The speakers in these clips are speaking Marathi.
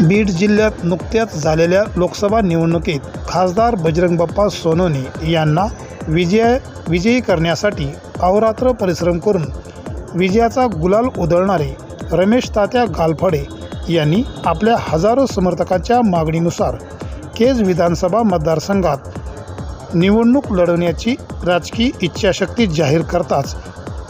बीड जिल्ह्यात नुकत्याच झालेल्या लोकसभा निवडणुकीत खासदार बजरंग बाप्पा सोनवणे यांना विजय विजयी करण्यासाठी अहोरात्र परिश्रम करून विजयाचा गुलाल उधळणारे रमेश तात्या गालफडे यांनी आपल्या हजारो समर्थकांच्या मागणीनुसार केज विधानसभा मतदारसंघात निवडणूक लढवण्याची राजकीय इच्छाशक्ती जाहीर करताच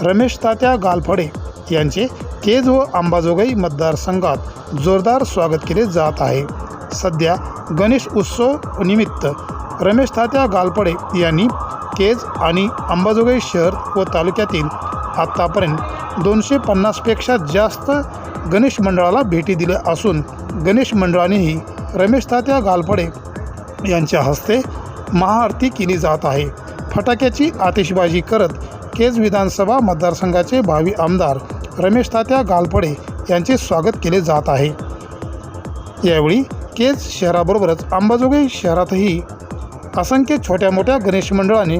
रमेश तात्या गालफडे यांचे केज व अंबाजोगाई मतदारसंघात जोरदार स्वागत केले जात आहे. सध्या गणेश उत्सव निमित्त रमेश तात्या गालपडे यांनी केज आणि अंबाजोगाई शहर व तालुक्यातील आत्तापर्यंत दोनशे पन्नासपेक्षा जास्त गणेश मंडळाला भेटी दिल्या असून गणेश मंडळानेही रमेश तात्या गालपडे यांच्या हस्ते महाआरती केली जात आहे. फटाक्याची आतिषबाजी करत केज विधानसभा मतदारसंघाचे भावी आमदार रमेश तात्या गालपडे यांचे स्वागत केले जात आहे. यावेळी केज शहराबरोबरच अंबाजोगाई शहरातही असंख्य छोट्या मोठ्या गणेश मंडळाने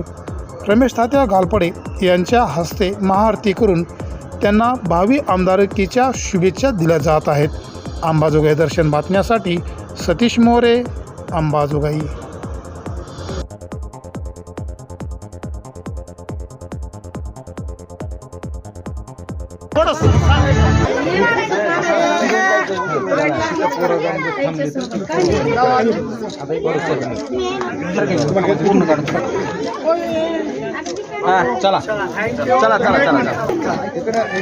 रमेश तात्या गालपडे यांच्या हस्ते महाआरती करून त्यांना भावी आमदारकीच्या शुभेच्छा दिल्या जात आहेत. अंबाजोगाई दर्शन बातम्यासाठी सतीश मोरे अंबाजोगाई. हा चला चला चला चला चला